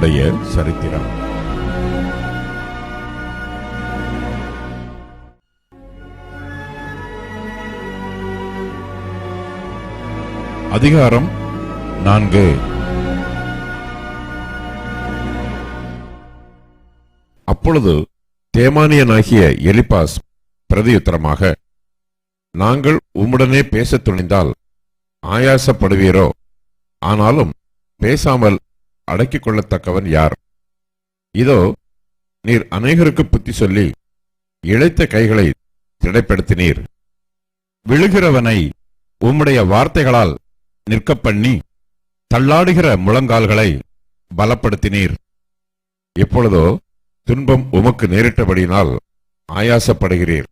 தாவீதுடைய சரித்திரம். அதிகாரம் நான்கு. அப்பொழுது தேமானியனாகிய எலிபாஸ் பிரதியுத்தரமாக நாங்கள் உம்முடனே பேசத் துணிந்தால் ஆயாசப்படுவீரோ? ஆனாலும் பேசாமல் அடக்கிக் கொள்ளத்தக்கவன் யார்? இதோ நீர் அநேகருக்கு புத்தி சொல்லி இழைத்த கைகளை திடைப்படுத்தினீர். விழுகிறவனை உம்முடைய வார்த்தைகளால் நிற்க பண்ணி தள்ளாடுகிற முழங்கால்களை பலப்படுத்தினீர். எப்பொழுதோ துன்பம் உமக்கு நேரிட்டபடியினால் ஆயாசப்படுகிறீர்.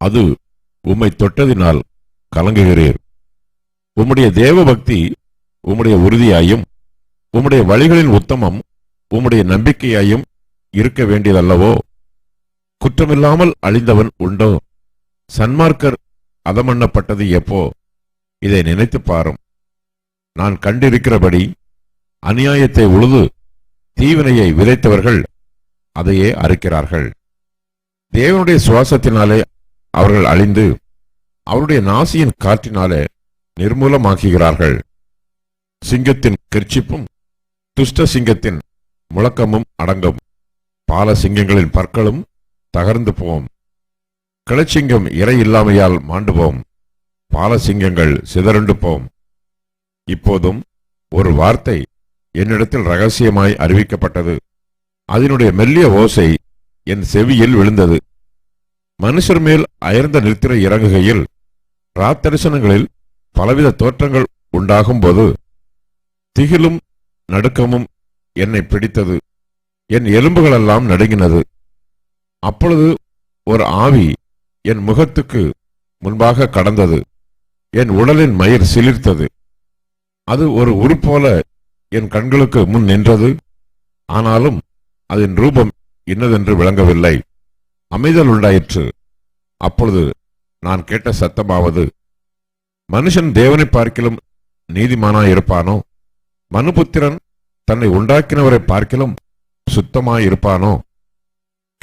அது உம்மை தொட்டதினால் கலங்குகிறீர். உம்முடைய தேவபக்தி உம்முடைய உறுதியாயும் உம்முடைய வழிகளின் உத்தமம் உம்முடைய நம்பிக்கையாயும் இருக்க வேண்டியதல்லவோ? குற்றமில்லாமல் அழிந்தவன் உண்டோ? சன்மார்க்கர் அதமண்ணப்பட்டது எப்போ? இதை நினைத்துப் பாரும். நான் கண்டிருக்கிறபடி அநியாயத்தை உழுது தீவினையை விதைத்தவர்கள் அதையே அறுக்கிறார்கள். தேவனுடைய சுவாசத்தினாலே அவர்கள் அழிந்து அவருடைய நாசியின் காற்றினாலே நிர்மூலமாக்குகிறார்கள். சிங்கத்தின் கிர்ச்சிப்பும் துஷ்ட சிங்கத்தின் முழக்கமும் அடங்கும். பால சிங்கங்களின் பற்களும் தகர்ந்து போவோம் கிளச்சிங்கம் இறை இல்லாமையால் மாண்டு போம் பால சிங்கங்கள் சிதறண்டு போம். இப்போதும் ஒரு வார்த்தை என்னிடத்தில் ரகசியமாய் அறிவிக்கப்பட்டது. அதனுடைய மெல்லிய ஓசை என் செவியில் விழுந்தது. மனுஷர் மேல் அயர்ந்த நித்திரை இறங்குகையில் ராத்தரிசனங்களில் பலவித தோற்றங்கள் உண்டாகும் போது திகிலும் நடுக்கமும் என்னை பிடித்தது. என் எலும்புகளெல்லாம் நடுங்கினது. அப்பொழுது ஒரு ஆவி என் முகத்துக்கு முன்பாக கடந்தது. என் உடலின் மயிர் சிலிர்த்தது. அது ஒரு உருப்போல என் கண்களுக்கு முன் நின்றது. ஆனாலும் அதன் ரூபம் இன்னதென்று விளங்கவில்லை. அமைதல் உண்டாயிற்று அப்பொழுது நான் கேட்ட சத்தமாவது மனுஷன் தேவனை பார்க்கிலும் நீதிமானாயிருப்பானோ? மனுபுத்திரன் தன்னை உண்டாக்கினவரை பார்க்கிலும் சுத்தமாயிருப்பானோ?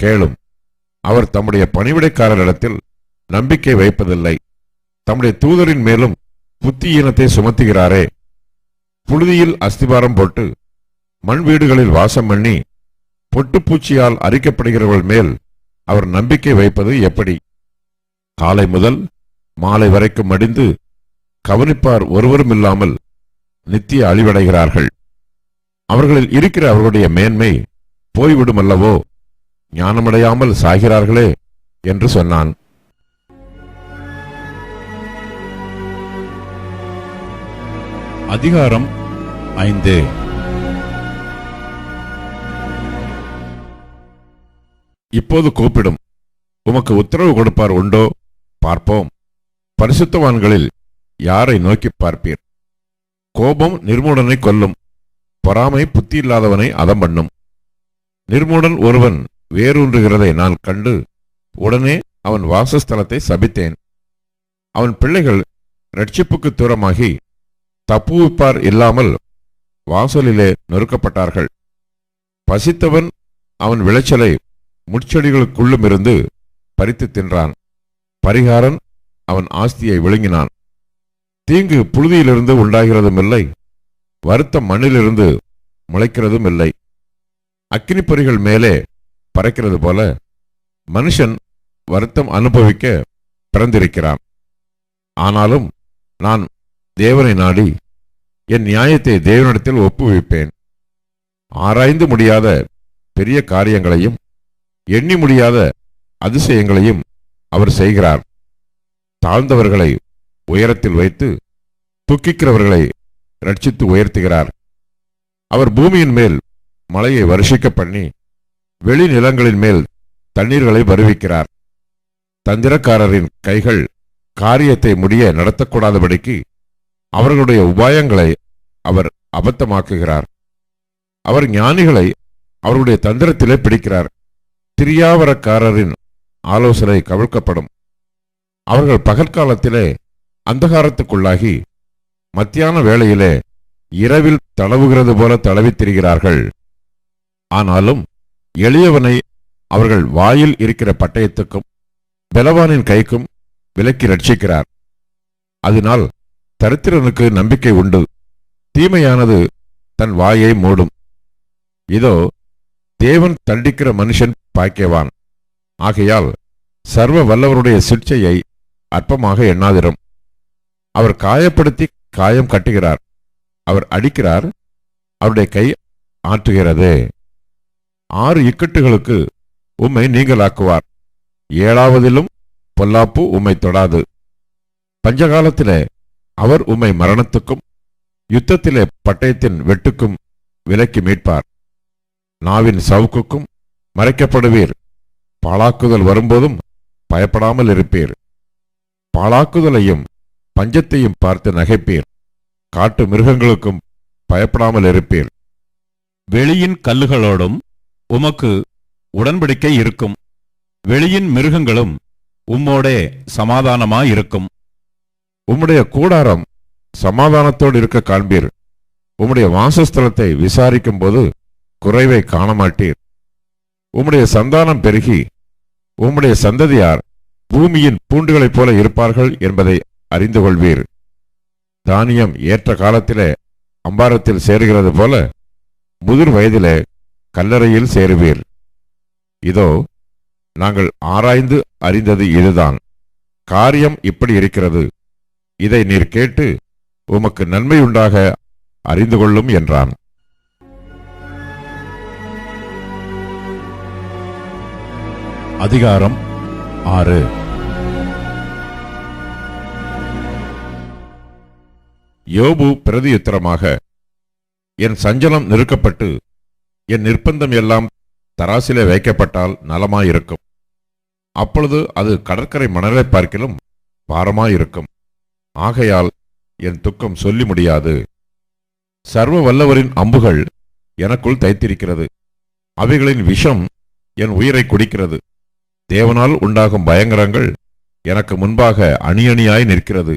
கேளும். அவர் தம்முடைய பணிவிடைக்காரரிடத்தில் நம்பிக்கை வைப்பதில்லை. தம்முடைய தூதரின் மேலும் புத்தியீனத்தை சுமத்துகிறாரே. புழுதியில் அஸ்திபாரம் போட்டு மண் வீடுகளில் வாசம் பண்ணி பொட்டுப்பூச்சியால் அரிக்கப்படுகிறவர்கள் மேல் அவர் நம்பிக்கை வைப்பது எப்படி? காலை முதல் மாலை வரைக்கும் மடிந்து கவனிப்பார் ஒருவரும் இல்லாமல் நித்திய அழிவடைகிறார்கள். அவர்களில் இருக்கிற அவர்களுடைய மேன்மை போய்விடும் அல்லவோ ஞானமடையாமல் சாகிறார்களே என்று சொன்னான். அதிகாரம் ஐந்து. இப்போது கூப்பிடும். உமக்கு உத்தரவு கொடுப்பார் உண்டோ? பார்ப்போம். பரிசுத்தவான்களில் யாரை நோக்கி பார்ப்பீர்? கோபம் நிர்மூடனை கொல்லும். பொறாமை புத்தி இல்லாதவனை அதம் பண்ணும். நிர்மூடன் ஒருவன் வேரூன்றுகிறதை நான் கண்டு உடனே அவன் வாசஸ்தலத்தை சபித்தேன். அவன் பிள்ளைகள் ரட்சிப்புக்கு தூரமாகி தப்புவிப்பார் இல்லாமல் வாசலிலே நொறுக்கப்பட்டார்கள். பசித்தவன் அவன் விளைச்சலை முட்செடிகளுக்குள்ளும் இருந்து பறித்து தின்றான். பரிகாரன் அவன் ஆஸ்தியை விழுங்கினான். தீங்கு புழுதியிலிருந்து உண்டாகிறதும் இல்லை வருத்த மண்ணிலிருந்து முளைக்கிறதும் இல்லை அக்னிப்பொறிகள் மேலே பறக்கிறது போல மனுஷன் வருத்தம் அனுபவிக்க பிறந்திருக்கிறான். ஆனாலும் நான் தேவனை நாடி என் நியாயத்தை தேவனிடத்தில் ஒப்புவிப்பேன். ஆராய்ந்து முடியாத பெரிய காரியங்களையும் எண்ணி முடியாத அதிசயங்களையும் அவர் செய்கிறார். தாழ்ந்தவர்களை உயரத்தில் வைத்து துக்கிக்கிறவர்களை ரட்சித்து உயர்த்துகிறார். அவர் பூமியின் மேல் மலையை வருஷிக்க பண்ணி வெளி நிலங்களின் மேல் தண்ணீர்களை வருவிக்கிறார். தந்திரக்காரரின் கைகள் காரியத்தை முடிய நடத்தக்கூடாதபடிக்கு அவர்களுடைய உபாயங்களை அவர் அபத்தமாக்குகிறார். அவர் ஞானிகளை அவருடைய தந்திரத்திலே பிடிக்கிறார். திரியாவரக்காரரின் ஆலோசனை கவிழ்க்கப்படும். அவர்கள் பகற்காலத்திலே அந்தகாரத்துக்குள்ளாகி மத்தியான வேளையிலே இரவில் தளவுகிறது போல தளவித் திரிகிறார்கள் ஆனாலும் எளியவனை அவர்கள் வாயில் இருக்கிற பட்டயத்துக்கும் பலவானின் கைக்கும் விலக்கி ரட்சிக்கிறார். அதனால் தரித்திரனுக்கு நம்பிக்கை உண்டு. தீமையானது தன் வாயை மூடும். இதோ தேவன் தண்டிக்கிற மனுஷன் பாக்கியவான். ஆகையால் சர்வ வல்லவருடைய சிற்சையை அற்பமாக எண்ணாதிரும். அவர் காயப்படுத்தி காயம் கட்டுகிறார். அவர் அடிக்கிறார். அவருடைய கை ஆற்றுகிறது ஆறு இக்கட்டுகளுக்கு உம்மை நீங்களாக்குவார் ஏழாவதிலும் பொல்லாப்பு உம்மை தொடாது. பஞ்சகாலத்திலே அவர் உம்மை மரணத்துக்கும் யுத்தத்திலே பட்டயத்தின் வெட்டுக்கும் விலக்கி மீட்பார். நாவின் சவுக்குக்கும் மறைக்கப்படுவீர். பாழாக்குதல் வரும்போதும் பயப்படாமல் இருப்பீர். பாழாக்குதலையும் பஞ்சத்தையும் பார்த்து நகைப்பீர் காட்டு மிருகங்களுக்கும் பயப்படாமல் இருப்பீர் வெளியின் கல்லுகளோடும் உமக்கு உடன்படிக்கை இருக்கும். வெளியின் மிருகங்களும் உம்மோடே சமாதானமாயிருக்கும். உம்முடைய கூடாரம் சமாதானத்தோடு இருக்க காண்பீர். உம்முடைய வாசஸ்தலத்தை விசாரிக்கும் போது குறைவை காணமாட்டீர். உம்முடைய சந்தானம் பெருகி உம்முடைய சந்ததியார் பூமியின் பூண்டுகளைப் போல இருப்பார்கள் என்பதை அறிந்து கொள்வீர் தானியம் ஏற்ற காலத்திலே அம்பாரத்தில் சேருகிறது போல முதிர் வயதிலே கல்லறையில் சேருவீர். இதோ நாங்கள் ஆராய்ந்து அறிந்தது இதுதான். காரியம் இப்படி இருக்கிறது. இதை நீர் கேட்டு உமக்கு நன்மை உண்டாக அறிந்து கொள்ளும் என்றான். அதிகாரம் ஆறு. யோபு பிரதியுத்தரமாக என் சஞ்சலம் நிறுக்கப்பட்டு என் நிர்பந்தம் எல்லாம் தராசிலே வைக்கப்பட்டால் நலமாயிருக்கும். அப்பொழுது அது கடற்கரை மணலை பார்க்கிலும் பாரமாயிருக்கும். ஆகையால் என் துக்கம் சொல்லி முடியாது. சர்வ வல்லவரின் அம்புகள் எனக்குள் தைத்திருக்கிறது. அவைகளின் விஷம் என் உயிரை குடிக்கிறது. தேவனால் உண்டாகும் பயங்கரங்கள் எனக்கு முன்பாக அணி அணியாய் நிற்கிறது.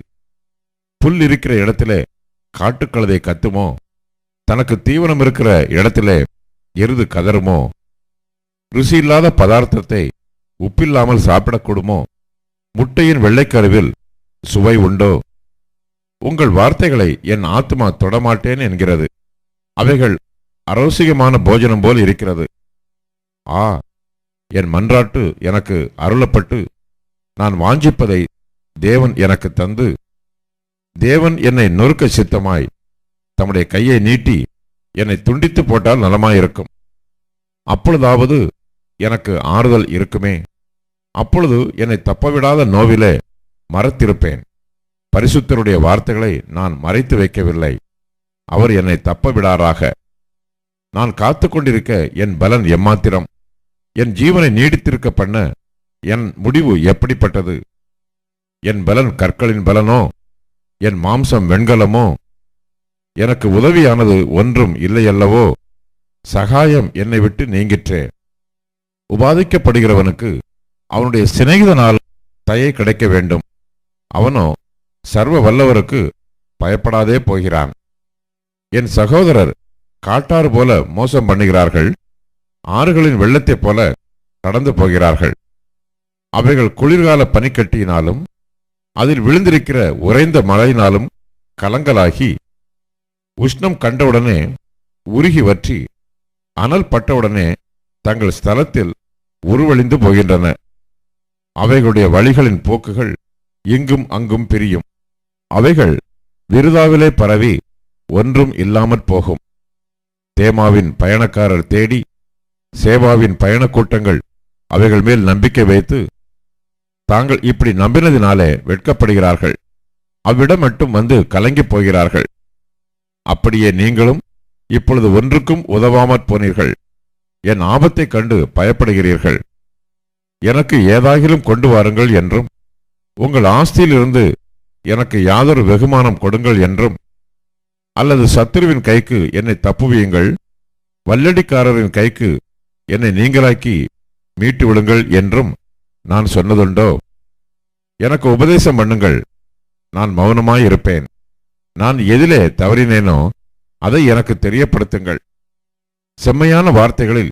புல் இருக்கிற இடத்திலே காட்டுக்கழுதை கத்துமோ? தனக்கு தீவனம் இருக்கிற இடத்திலே எருது கதருமோ ருசி இல்லாத பதார்த்தத்தை உப்பில்லாமல் சாப்பிடக்கூடுமோ முட்டையின் வெள்ளைக்கருவில் சுவை உண்டோ? உங்கள் வார்த்தைகளை என் ஆத்மா தொடமாட்டேன் என்கிறது. அவைகள் அரோசிகமான போஜனம் போல் இருக்கிறது. ஆ என் மன்றாட்டு எனக்கு அருளப்பட்டு நான் வாஞ்சிப்பதை தேவன் எனக்கு தந்து தேவன் என்னை நொறுக்க சித்தமாய் தம்முடைய கையை நீட்டி என்னை துண்டித்து போட்டால் நலமாயிருக்கும். அப்பொழுதாவது எனக்கு ஆறுதல் இருக்குமே. அப்பொழுது என்னை தப்பவிடாத நோவிலே மறத்திருப்பேன். பரிசுத்தருடைய வார்த்தைகளை நான் மறைத்து வைக்கவில்லை. அவர் என்னை தப்ப விடாராக நான் காத்து கொண்டிருக்க என் பலன் எம்மாத்திரம். என் ஜீவனை நீடித்திருக்க பண்ண என் முடிவு எப்படிப்பட்டது? என் பலன் கற்களின் பலனோ? என் மாம்சம் வெண்கலமோ? எனக்கு உதவியானது ஒன்றும் இல்லையல்லவோ? சகாயம் என்னை விட்டு நீங்கிற்றே. உபாதிக்கப்படுகிறவனுக்கு அவனுடைய சிநேகிதனால் தயை கிடைக்க வேண்டும். அவனோ சர்வ வல்லவருக்கு பயப்படாதே போகிறான். என் சகோதரர் காட்டாறு போல மோசம் பண்ணுகிறார்கள். ஆறுகளின் வெள்ளத்தைப் போல கடந்து போகிறார்கள். அவைகள் குளிர்கால பனிக்கட்டியினாலும் அதில் விழுந்திருக்கிற உறைந்த மழையினாலும் கலங்கலாகி உஷ்ணம் கண்டவுடனே உருகி வற்றி அனல் பட்டவுடனே தங்கள் ஸ்தலத்தில் உருவழிந்து போகின்றன. அவைகளுடைய வழிகளின் போக்குகள் இங்கும் அங்கும் பிரியும். அவைகள் விருதாவிலே பரவி ஒன்றும் இல்லாமற் போகும். தேமாவின் பயணக்காரர் தேடி சேவாவின் பயணக் கூட்டங்கள் அவைகள் மேல் நம்பிக்கை வைத்து தாங்கள் இப்படி நம்பினதினாலே வெட்கப்படுகிறார்கள். அவ்விடம் மட்டும் வந்து கலங்கிப் போகிறார்கள். அப்படியே நீங்களும் இப்பொழுது ஒன்றுக்கும் உதவாமற் போனீர்கள். என் ஆபத்தைக் கண்டு பயப்படுகிறீர்கள். எனக்கு ஏதாகிலும் கொண்டு வாருங்கள் என்றும் உங்கள் ஆஸ்தியிலிருந்து எனக்கு யாதொரு வெகுமானம் கொடுங்கள் என்றும் அல்லது சத்துருவின் கைக்கு என்னை தப்புவியுங்கள் வல்லடிக்காரரின் கைக்கு என்னை நீங்களாக்கி மீட்டு விடுங்கள் என்றும் நான் சொன்னதுண்டோ? எனக்கு உபதேசம் பண்ணுங்கள். நான் மௌனமாயிருப்பேன். நான் எதிலே தவறினேனோ அதை எனக்கு தெரியப்படுத்துங்கள். செம்மையான வார்த்தைகளில்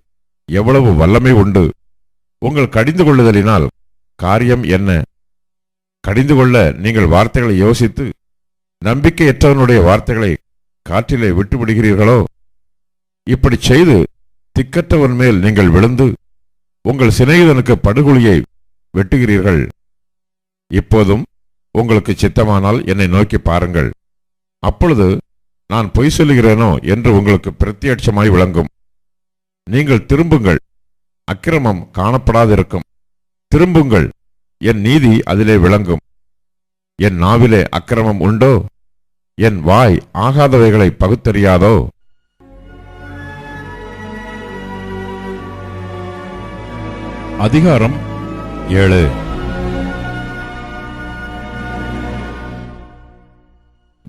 எவ்வளவு வல்லமை உண்டு. உங்கள் கடிந்து கொள்ளுதலினால் காரியம் என்ன? கடிந்து கொள்ள நீங்கள் வார்த்தைகளை யோசித்து நம்பிக்கையற்றவனுடைய வார்த்தைகளை காற்றிலே விட்டு விடுகிறீர்களோ இப்படி செய்து திக்கற்றவன் மேல் நீங்கள் விழுந்து உங்கள் சிநேகிதனுக்கு படுகொலியை வெட்டுகிறீர்கள். இப்போதும் உங்களுக்கு சித்தமானால் என்னை நோக்கி பாருங்கள். அப்பொழுது நான் பொய் சொல்லுகிறேனோ என்று உங்களுக்கு பிரத்யட்சமாய் விளங்கும். நீங்கள் திரும்புங்கள். அக்கிரமம் காணப்படாதிருக்கும். திரும்புங்கள். என் நீதி அதிலே விளங்கும். என் நாவிலே அக்கிரமம் உண்டோ? என் வாய் ஆகாதவைகளை பகுத்தறியாதோ? அதிகாரம் ஏழு.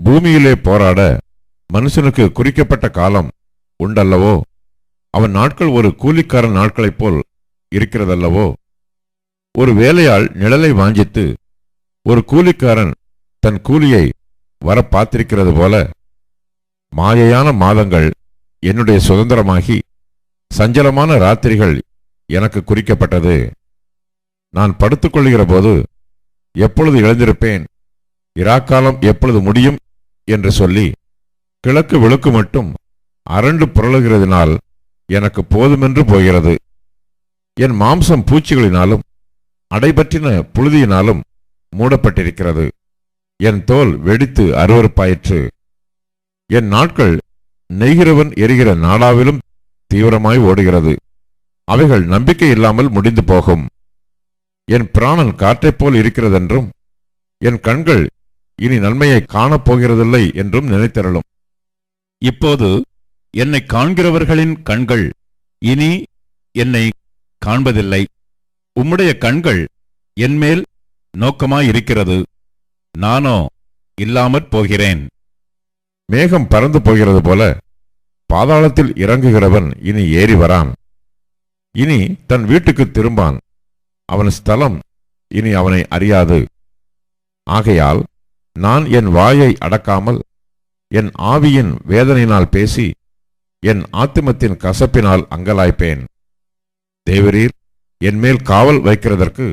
பூமியிலே போராட மனுஷனுக்கு குறிக்கப்பட்ட காலம் உண்டல்லவோ? அவன் நாட்கள் ஒரு கூலிக்காரன் நாட்களைப் போல் இருக்கிறதல்லவோ? ஒரு வேலையால் நிழலை வாஞ்சித்து ஒரு கூலிக்காரன் தன் கூலியை வர பார்த்திருக்கிறது போல மாயையான மாதங்கள் என்னுடைய சுதந்திரமாகி சஞ்சலமான ராத்திரிகள் எனக்கு குறிக்கப்பட்டது. நான் படுத்துக்கொள்கிற போது எப்பொழுது எழுந்திருப்பேன்? இராக்காலம் எப்பொழுது முடியும்? என்று சொல்லி கிழக்கு விழுக்கு மட்டும் அரண்டு புரளுகிறதினால் எனக்கு போதுமென்று போகிறது. என் மாம்சம் பூச்சிகளினாலும் அடைபற்றின புழுதியினாலும் மூடப்பட்டிருக்கிறது. என் தோல் வெடித்து அருவருப்பாயிற்று. என் நாட்கள் நெய்கிறவன் எரிகிற நாடாவிலும் தீவிரமாய் ஓடுகிறது. அவைகள் நம்பிக்கை இல்லாமல் முடிந்து போகும். என் பிராணன் காற்றைப் போல் இருக்கிறதென்றும் என் கண்கள் இனி நன்மையை காணப் போகிறதில்லை என்றும் நினைத்தருளும். இப்போது என்னை காண்கிறவர்களின் கண்கள் இனி என்னை காண்பதில்லை. உம்முடைய கண்கள் என்மேல் நோக்கமாயிருக்கிறது. நானோ இல்லாமற் போகிறேன். மேகம் பறந்து போகிறது போல பாதாளத்தில் இறங்குகிறவன் இனி ஏறி வரான். இனி தன் வீட்டுக்கு திரும்பான். அவன் ஸ்தலம் இனி அவனை அறியாது. ஆகையால் நான் என் வாயை அடக்காமல் என் ஆவியின் வேதனையினால் பேசி என் ஆத்திமத்தின் கசப்பினால் அங்கலாய்ப்பேன். தேவரீர் என் மேல் காவல் வைக்கிறதற்கு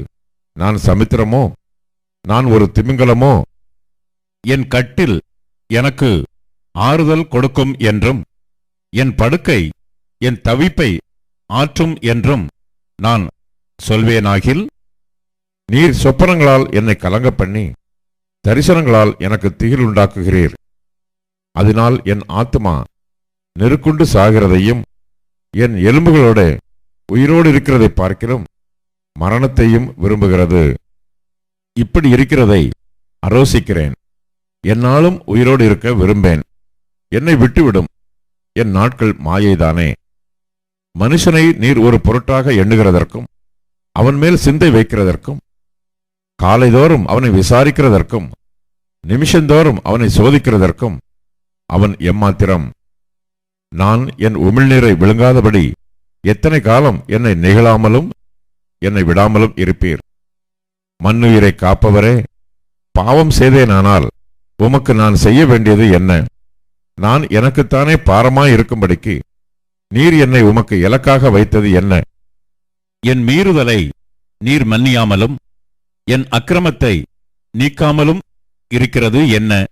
நான் சமுத்திரமோ? நான் ஒரு திமிங்கலமோ? என் கட்டில் எனக்கு ஆறுதல் கொடுக்கும் என்றும் என் படுக்கை என் தவிப்பை ஆற்றும் என்றும் நான் சொல்வேனாகில் நீர் சொப்பனங்களால் என்னை கலங்க பண்ணி தரிசனங்களால் எனக்கு திகில் உண்டாக்குகிறீர். அதனால் என் ஆத்மா நெருக்குண்டு சாகிறதையும் என் எலும்புகளோட உயிரோடு இருக்கிறதை பார்க்கிலும் மரணத்தையும் விரும்புகிறது. இப்படி இருக்கிறதை அரோசிக்கிறேன் என்னாலும் உயிரோடு இருக்க விரும்பேன். என்னை விட்டுவிடும். என் நாட்கள் மாயைதானே. மனுஷனை நீர் ஒரு பொருட்டாக எண்ணுகிறதற்கும் அவன் மேல் சிந்தை வைக்கிறதற்கும் காலைதோறும் அவனை விசாரிக்கிறதற்கும் நிமிஷந்தோறும் அவனை சோதிக்கிறதற்கும் அவன் எம்மாத்திரம். நான் என் உமிழ்நீரை விழுங்காதபடி எத்தனை காலம் என்னை நிகழாமலும் என்னை விடாமலும் இருப்பீர்? மண்ணுயிரை காப்பவரே பாவம் செய்தேனானால் உமக்கு நான் செய்ய வேண்டியது என்ன? நான் எனக்குத்தானே பாரமாய் இருக்கும்படிக்கு நீர் என்னை உமக்கு இலக்காக வைத்தது என்ன? என் மீறுதலை நீர் மன்னியாமலும் என் அக்கிரமத்தை நீக்காமலும் இருக்கிறது என்ன?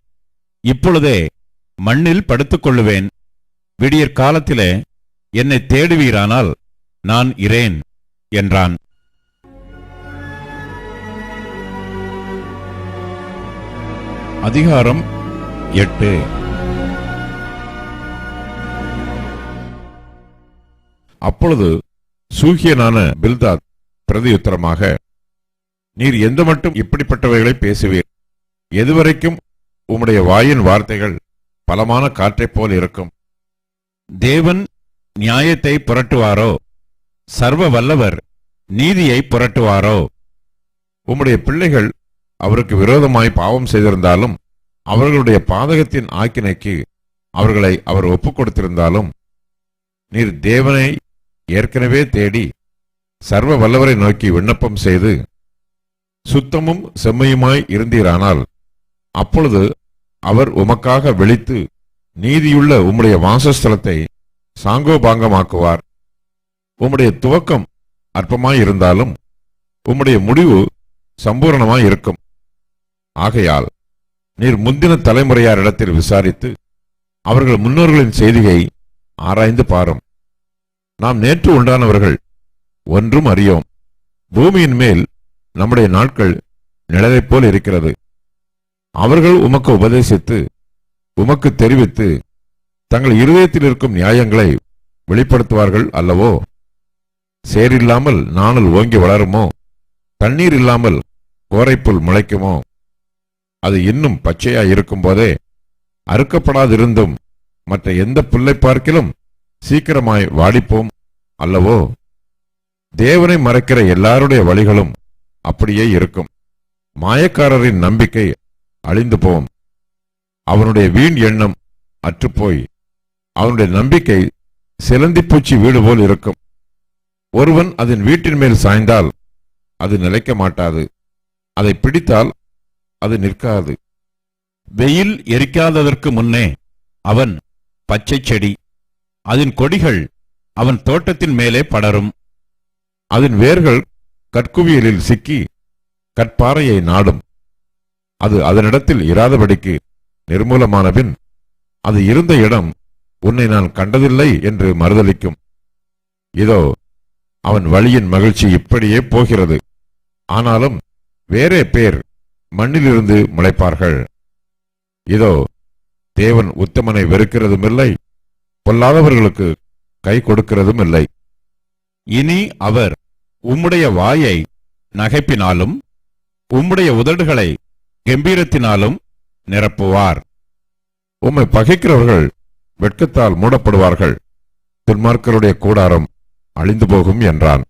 இப்பொழுதே மண்ணில் படுத்துக்கொள்ளுவேன் விடியற் காலத்திலே என்னை தேடுவீரானால் நான் இரேன் என்றான். அதிகாரம் எட்டு. அப்பொழுது சூகியனான பில்தாத் பிரதியுத்தரமாக நீர் எந்த மட்டும் இப்படிப்பட்டவைகளை பேசுவீர்? எதுவரைக்கும் உம்முடைய வாயின் வார்த்தைகள் பலமான காற்றைப் போல் இருக்கும். தேவன் நியாயத்தை புரட்டுவாரோ? சர்வ வல்லவர் நீதியை புரட்டுவாரோ? உம்முடைய பிள்ளைகள் அவருக்கு விரோதமாய் பாவம் செய்திருந்தாலும் அவர்களுடைய பாதகத்தின் ஆக்கினைக்கு அவர்களை அவர் ஒப்புக் கொடுத்திருந்தாலும் நீர் தேவனை ஏற்கனவே தேடி சர்வ வல்லவரை நோக்கி விண்ணப்பம் செய்து சுத்தமும் செம்மையுமாய் இருந்தீரானால் அப்பொழுது அவர் உமக்காக வெளித்து நீதியுள்ள உம்முடைய வாசஸ்தலத்தை சாங்கோபாங்கமாக்குவார். உம்முடைய துவக்கம் அற்பமாயிருந்தாலும் உம்முடைய முடிவு சம்பூரணமாய் இருக்கும் ஆகையால் நீர் முந்தின தலைமுறையாரிடத்தில் விசாரித்து அவர்கள் முன்னோர்களின் செய்தியை ஆராய்ந்து பாரும். நாம் நேற்று உண்டானவர்கள் ஒன்றும் அறியோம். பூமியின் மேல் நம்முடைய நாட்கள் நிழலைப் போல் இருக்கிறது. அவர்கள் உமக்கு உபதேசித்து உமக்கு தெரிவித்து தங்கள் இருதயத்தில் இருக்கும் நியாயங்களை வெளிப்படுத்துவார்கள் அல்லவோ? சேரில்லாமல் நாணல் ஓங்கி வளருமோ? தண்ணீர் இல்லாமல் கோரைப்புல் முளைக்குமோ? அது இன்னும் பச்சையாய் இருக்கும் போதே அறுக்கப்படாதிருந்தும் மற்ற எந்த புல்லை பார்க்கிலும் சீக்கிரமாய் வாடிப்போம் அல்லவோ? தேவனை மறைக்கிற எல்லாருடைய வழிகளும் அப்படியே இருக்கும். மாயக்காரரின் நம்பிக்கை அழிந்து போம். அவனுடைய வீண் எண்ணம் அற்றுப்போய் அவனுடைய நம்பிக்கை சிலந்திப்பூச்சி வீடு போல் இருக்கும். ஒருவன் அதன் வீட்டின் மேல் சாய்ந்தால் அது நிலைக்க மாட்டாது. அதை பிடித்தால் அது நிற்காது. வெயில் எரிக்காததற்கு முன்னே அவன் பச்சை செடி அதன் கொடிகள் அவன் தோட்டத்தின் மேலே படரும். அதன் வேர்கள் கற்குவியலில் சிக்கி கற்பாறையை நாடும். அது அதனிடத்தில் இராதபடிக்கு நிர்மூலமானபின் அது இருந்த இடம் உன்னை நான் கண்டதில்லை என்று மறுதலிக்கும். இதோ அவன் வழியின் மகிழ்ச்சி இப்படியே போகிறது. ஆனாலும் வேறே பேர் மண்ணிலிருந்து முளைப்பார்கள். இதோ தேவன் உத்தமனை வெறுக்கிறதுமில்லை. பொல்லாதவர்களுக்கு கை கொடுக்கிறதும் இல்லை. இனி அவர் உம்முடைய வாயை நகைப்பினாலும் உம்முடைய உதடுகளை கம்பீரத்தினாலும் நிரப்புவார். உம்மை பகைக்கிறவர்கள் வெட்கத்தால் மூடப்படுவார்கள். துன்மார்க்கருடைய கூடாரம் அழிந்து போகும் என்றான்.